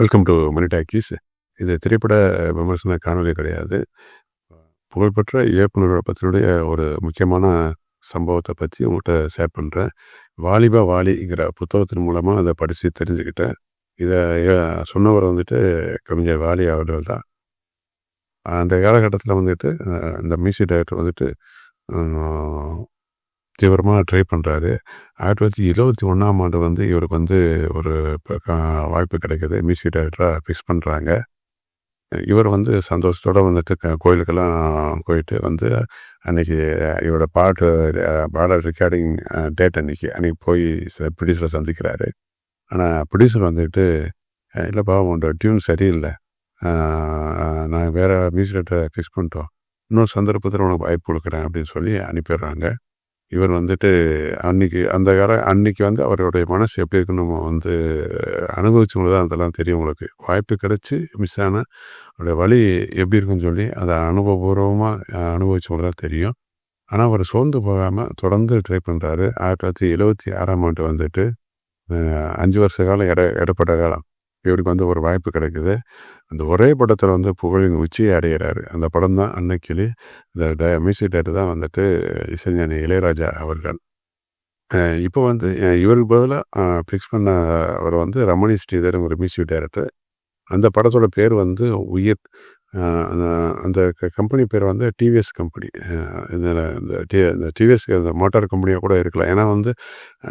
Welcome to money talkies இது திரைப்பட விமர்சன காணொலி கிடையாது. புகழ்பெற்ற இயக்குனரோட பற்றினுடைய ஒரு முக்கியமான சம்பவத்தை பற்றி உங்கள்கிட்ட ஷேர் பண்ணுறேன் வாலிப வாலிங்கிற புத்தகத்தின் மூலமாக அதை படித்து தெரிஞ்சுக்கிட்டேன். இதை சொன்னவர் வந்துட்டு கவிஞர் வாலி அவர்கள் தான். அந்த காலகட்டத்தில் வந்துட்டு இந்த மியூசிக் டைரக்டர் வந்துட்டு தீவிரமாக ட்ரை பண்ணுறாரு ஆயிரத்தி தொள்ளாயிரத்தி எழுபத்தி ஒன்றாம் ஆண்டு வந்து இவருக்கு வந்து ஒரு வாய்ப்பு கிடைக்குது. மியூசிக் டைரக்டராக ஃபிக்ஸ் பண்ணுறாங்க இவர் வந்து சந்தோஷத்தோடு வந்துட்டு க- கோயிலுக்கெல்லாம் போயிட்டு வந்து அன்னைக்கு இவரோட பாட்டு பாட பாடல் ரெக்கார்டிங் டேட் அன்னைக்கு அன்னைக்கு போய் ப்ரொடியூசரை சந்திக்கிறாரு. ஆனால் ப்ரொடியூசர் வந்துட்டு இல்லைப்பா உங்களோட டியூன் சரியில்லை. நான் வேறு மியூசிக் டைரக்டரை ஃபிக்ஸ் பண்ணிட்டோம். இன்னொரு சந்தர்ப்பத்தில் உனக்கு வாய்ப்பு கொடுக்குறேன் அப்படின்னு சொல்லி அனுப்பிடுறாங்க. இவர் வந்துட்டு அன்னைக்கு அந்த கால அன்னைக்கு வந்து அவருடைய மனசு எப்படி இருக்குன்னு நம்ம வந்து அனுபவிச்சவங்களுக்கு தான் அதெல்லாம் தெரியும் உங்களுக்கு. வாய்ப்பு கிடச்சி மிஸ் ஆனால் அவருடைய வழி எப்படி இருக்குன்னு சொல்லி அதை அனுபவபூர்வமாக அனுபவிச்சவங்களுக்கு தான் தெரியும். ஆனால் அவர் சோர்ந்து போகாமல் தொடர்ந்து ட்ரை பண்ணுறாரு ஆயிரத்தி தொள்ளாயிரத்தி எழுபத்தி ஆறாம் ஆண்டு வந்துட்டு அஞ்சு வருஷ காலம் எட எடப்பட்ட காலம். இவருக்கு வந்து ஒரு வாய்ப்பு கிடைக்குது. அந்த ஒரே படத்தில் வந்து புகழின் உச்சியை அடைகிறாரு அந்த படம் தான் அன்னைக்கிளி. இந்த ட மியூசிக் டேரக்டர் தான் வந்துட்டு இசைஞானி இளையராஜா அவர்கள். இப்போ வந்து இவருக்கு பதிலாக ஃபிக்ஸ் பண்ண அவர் வந்து ரமணி ஸ்ரீதர் ஒரு மியூசிக் டைரக்டர். அந்த படத்தோட பேர் வந்து உயிர். அந்த- அந்த கம்பெனி பேர் வந்து டிவிஎஸ் கம்பெனி. இதில் இந்த டி இந்த டிவிஎஸ் இந்த மோட்டார் கம்பெனியாக கூட இருக்கலாம். ஏன்னா வந்து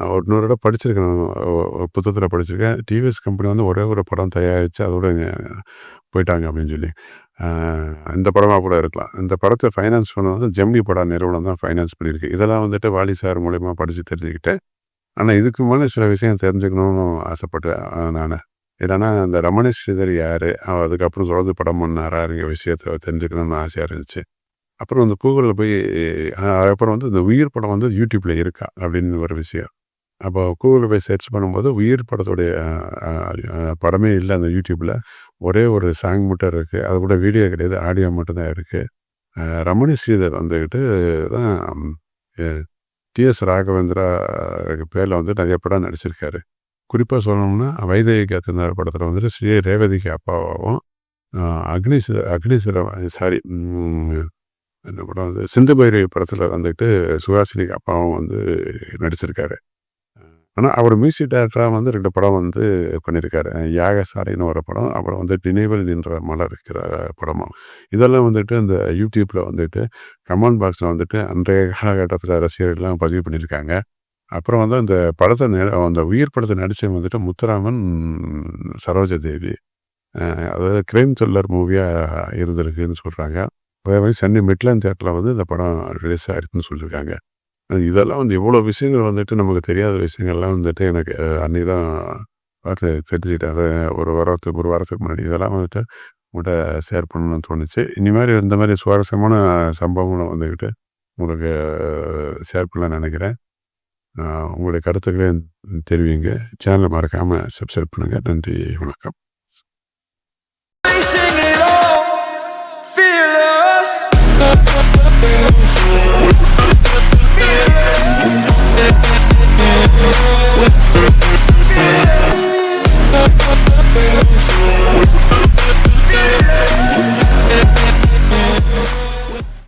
ஒரு இன்னொரு இடம் படிச்சிருக்கேன். நான் புத்தகத்தில் படிச்சிருக்கேன். டிவிஎஸ் கம்பெனி வந்து ஒரே ஒரு படம் தயாரித்து அதோட போயிட்டாங்க அப்படின்னு சொல்லி. இந்த படமாக கூட இருக்கலாம். இந்த படத்தை ஃபைனான்ஸ் பண்ண வந்து ஜெமினி படம் நிறுவனம் தான் ஃபைனான்ஸ் பண்ணியிருக்கு. இதெல்லாம் வந்துட்டு வாலி சார் மூலயமா படித்து தெரிஞ்சுக்கிட்டேன் ஆனால் இதுக்கு மேலே சில விஷயம் தெரிஞ்சுக்கணும்னு ஆசைப்பட்டேன் நான். என்னன்னா அந்த ரமணி ஸ்ரீதர் யார்? அதுக்கப்புறம் தொடர்ந்து படம் பண்ணாராங்கிற விஷயத்த தெரிஞ்சுக்கணும்னு ஆசையாக இருந்துச்சு. அப்புறம் இந்த கூகுளில் போய் அப்புறம் அதுக்கப்புறம் வந்து இந்த உயிர் படம் வந்து யூடியூப்பில் இருக்கா? அப்படின்னு ஒரு விஷயம். அப்போ கூகுளில் போய் சர்ச் பண்ணும்போது உயிர் படத்துடைய படமே இல்லை அந்த யூடியூப்பில் ஒரே ஒரு சாங் மட்டும் இருக்குது அது கூட வீடியோ கிடையாது ஆடியோ மட்டும்தான் இருக்குது ரமணி ஸ்ரீதர் வந்துக்கிட்டு தான் டிஎஸ் ராகவேந்திரா பேரில் வந்து நிறைய படம் நடிச்சிருக்காரு. குறிப்பாக சொல்லணும்னா வைதேகி கத்தினார் படத்தில் வந்துட்டு ஸ்ரீ ரேவதிக்கு அப்பாவாகவும் அஹ், அக்னி சாரி இந்த படம் வந்து சிந்து பைரவி படத்தில் வந்துட்டு சுஹாசினிக்கு அப்பாவும் வந்து நடிச்சிருக்காரு. ஆனால் அவர் மியூசிக் டைரக்டராக வந்து ரெண்டு படம் வந்து பண்ணியிருக்காரு யாகசாலைன்னு ஒரு படம் அப்புறம் வந்து டினேபிள் நின்ற மலர் இருக்கிற படமும். இதெல்லாம் வந்துட்டு இந்த யூடியூப்பில் வந்துட்டு கமெண்ட் பாக்ஸில் வந்துட்டு அன்றைய காலகட்டத்தில் ரசிகர்கள்லாம் பதிவு பண்ணியிருக்காங்க அப்புறம் வந்து அந்த படத்தை நட அந்த உயிர் படத்தை நடித்தவன் வந்துட்டு முத்துராமன் சரோஜா தேவி அதாவது கிரைம் த்ரில்லர் மூவியாக இருந்திருக்குன்னு சொல்கிறாங்க அதே மாதிரி சென்னை மிட்லாண்ட் தேட்டரில் வந்து இந்த படம் ரிலீஸ் ஆயிருக்குன்னு சொல்லியிருக்காங்க. இதெல்லாம் வந்து இவ்வளோ விஷயங்கள் வந்துட்டு நமக்கு தெரியாத விஷயங்கள்லாம் வந்துட்டு எனக்கு அஹ், அன்னைக்கு தான் பார்த்து தெரிஞ்சுக்கிட்டேன். அதை ஒரு வாரத்துக்கு ஒரு வாரத்துக்கு முன்னாடி இதெல்லாம் வந்துட்டு உங்கள்கிட்ட ஷேர் பண்ணணும்னு தோணுச்சு. இனிமேல் இந்த மாதிரி சுவாரஸ்யமான சம்பவங்களை வந்துக்கிட்டு உங்களுக்கு ஷேர் பண்ணலாம்னு நினைக்கிறேன். உங்களுடைய கருத்துக்களை தெரிவிங்க. சேனலை மறக்காமல் சப்ஸ்கிரைப் பண்ணுங்கள் நன்றி வணக்கம்.